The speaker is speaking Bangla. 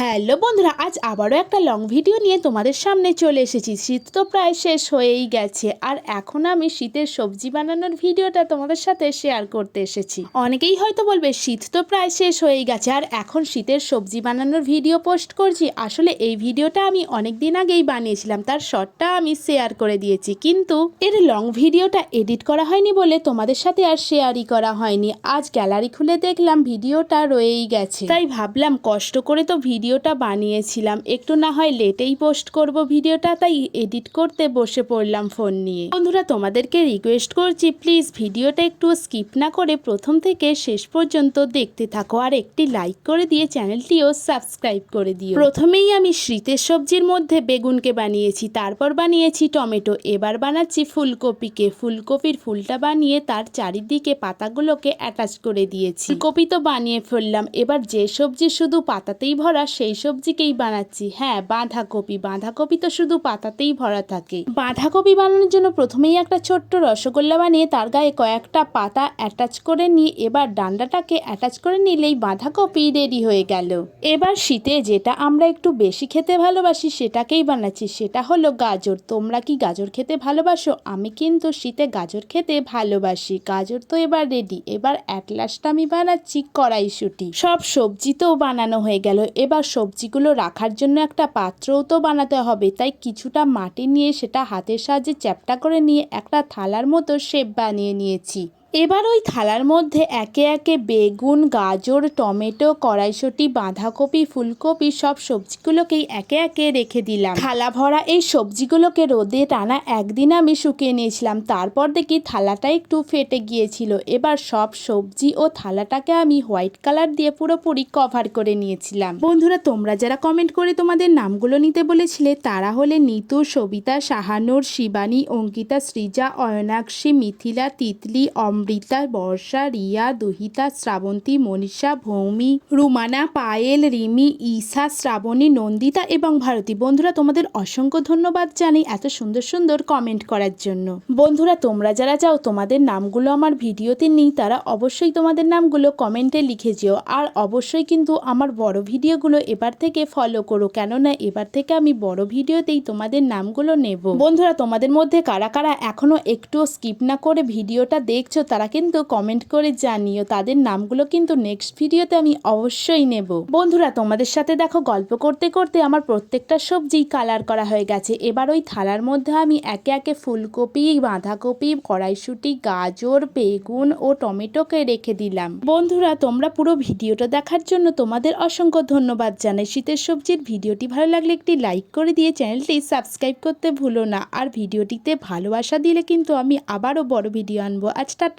হ্যালো বন্ধুরা, আজ আবারও একটা লং ভিডিও নিয়ে তোমাদের সামনে চলে এসেছি। শীত তো প্রায় শেষ হয়েই গেছে, আর এখন আমি শীতের সবজি বানানোর ভিডিওটা তোমাদের সাথে শেয়ার করতে এসেছি। অনেকেই হয়তো বলবে, শীত তো প্রায় শেষ হয়েই গেছে, আর এখন শীতের সবজি বানানোর ভিডিও পোস্ট করছি। আসলে এই ভিডিওটা আমি অনেক দিন আগেই বানিয়েছিলাম, তার শর্টটা আমি শেয়ার করে দিয়েছি। কিন্তু এর লং ভিডিওটা এডিট করা হয়নি বলে তোমাদের সাথে আর শেয়ারই করা হয়নি। আজ গ্যালারি খুলে দেখলাম ভিডিওটা রয়েই গেছে। তাই ভাবলাম, কষ্ট করে তো ভিডিওটা বানিয়েছিলাম। একটু না হয় লেটেই পোস্ট করব ভিডিওটা, তাই এডিট করতে বসে পড়লাম ফোন নিয়ে। বন্ধুরা, তোমাদেরকে রিকোয়েস্ট করছি প্লিজ ভিডিওটা একটু স্কিপ না করে প্রথম থেকে শেষ পর্যন্ত দেখতে থাকো আর একটি লাইক করে দিয়ে চ্যানেলটিও সাবস্ক্রাইব করে দিও। প্রথমেই আমি শীতের সবজির মধ্যে বেগুনকে বানিয়েছি, তারপর বানিয়েছি টমেটো, এবার বানাচ্ছি ফুলকপিকে। ফুলকপির ফুলটা বানিয়ে তার চারিদিকে পাতাগুলোকে অ্যাটাচ করে দিয়েছি। ফুলকপি তো বানিয়ে ফেললাম, এবার যে সবজি শুধু পাতাতেই ভরা সেই সবজিকেই বানাচ্ছি। হ্যাঁ বাঁধাকপি। বাঁধাকপি তো শুধু পাতাতেই ভরা থাকে। বাঁধাকপি বানানোর জন্য প্রথমেই একটা ছোট্ট রসগোল্লা বানিয়ে তার গায়ে কয়েকটা পাতা অ্যাটাচ করে নিয়ে এবার ডান্ডাটাকে অ্যাটাচ করে নিলেই বাঁধাকপি রেডি হয়ে গেল। এবার শীতে যেটা আমরা একটু বেশি খেতে ভালোবাসি সেটাকেই বানাচ্ছি। সেটা হলো গাজর। তোমরা কি গাজর খেতে ভালোবাসো? আমি কিন্তু শীতে গাজর খেতে ভালোবাসি। গাজর তো এবার রেডি এবার অ্যাট লাস্ট আমি বানাচ্ছি কড়াইশুটি। সব সবজি তো বানানো হয়ে গেল। এবার সবজিগুলো রাখার জন্য একটা পাত্রও তো বানাতে হবে। তাই কিছুটা মাটি নিয়ে সেটা হাতের সাহায্যে চ্যাপটা করে নিয়ে একটা থালার মতো শেপ বানিয়ে নিয়েছি। এবার ওই থালার মধ্যে একে একে বেগুন, গাজর, টমেটো, কড়াইশুঁটি, বাঁধাকপি, ফুলকপি সব সবজিগুলোকেই একে একে রেখে দিলাম। থালা ভরা এই সবজিগুলোকে রোদে টানা একদিন আমি শুকিয়ে নিয়েছিলাম। তারপর দেখি থালাটা একটু ফেটে গিয়েছিল। এবার সব সবজি ও থালাটাকে আমি হোয়াইট কালার দিয়ে পুরোপুরি কভার করে নিয়েছিলাম। বন্ধুরা, তোমরা যারা কমেন্ট করে তোমাদের নামগুলো নিতে বলেছিলে, তারা হলে নিতু, সবিতা শাহানুর শিবানী, অঙ্কিতা, সৃজা, অয়নাক্ষী, মিথিলা, তিতলি অমৃতা, বর্ষা, রিয়া, দুহিতা, শ্রাবন্তী, মনীষা, ভৌমি, রুমানা, পায়েল, রিমি, ঈশা, শ্রাবণী, নন্দিতা এবং ভারতী। বন্ধুরা, তোমাদের অসংখ্য ধন্যবাদ জানাই এত সুন্দর সুন্দর কমেন্ট করার জন্য। বন্ধুরা, তোমরা যারা চাও তোমাদের নামগুলো আমার ভিডিওতে নেই, তারা অবশ্যই তোমাদের নামগুলো কমেন্টে লিখে যেও। আর অবশ্যই কিন্তু আমার বড় ভিডিওগুলো এবার থেকে ফলো করো, কেননা এবার থেকে আমি বড় ভিডিওতেই তোমাদের নামগুলো নেব। বন্ধুরা, তোমাদের মধ্যে কারা কারা এখনও একটু স্কিপ না করে ভিডিওটা দেখছ তারা কিন্তু কমেন্ট করে জানিও। তাদের নামগুলো কিন্তু নেক্সট ভিডিওতে আমি অবশ্যই নেব। বন্ধুরা, তোমাদের সাথে দেখো, গল্প করতে করতে আমার প্রত্যেকটা সবজি কালার করা হয়ে গেছে। এবার ওই থালার মধ্যে আমি একে একে ফুলকপি, বাঁধাকপি, কড়াইশুঁটি, গাজর, বেগুন ও টমেটোকে রেখে দিলাম। বন্ধুরা, তোমরা পুরো ভিডিওটা দেখার জন্য তোমাদের অসংখ্য ধন্যবাদ জানাই। শীতের সবজির ভিডিওটি ভালো লাগলে একটি লাইক করে দিয়ে চ্যানেলটি সাবস্ক্রাইব করতে ভুলো না। আর ভিডিওটিতে ভালোবাসা দিলে কিন্তু আমি আবারও বড় ভিডিও আনব। আজ টাটা।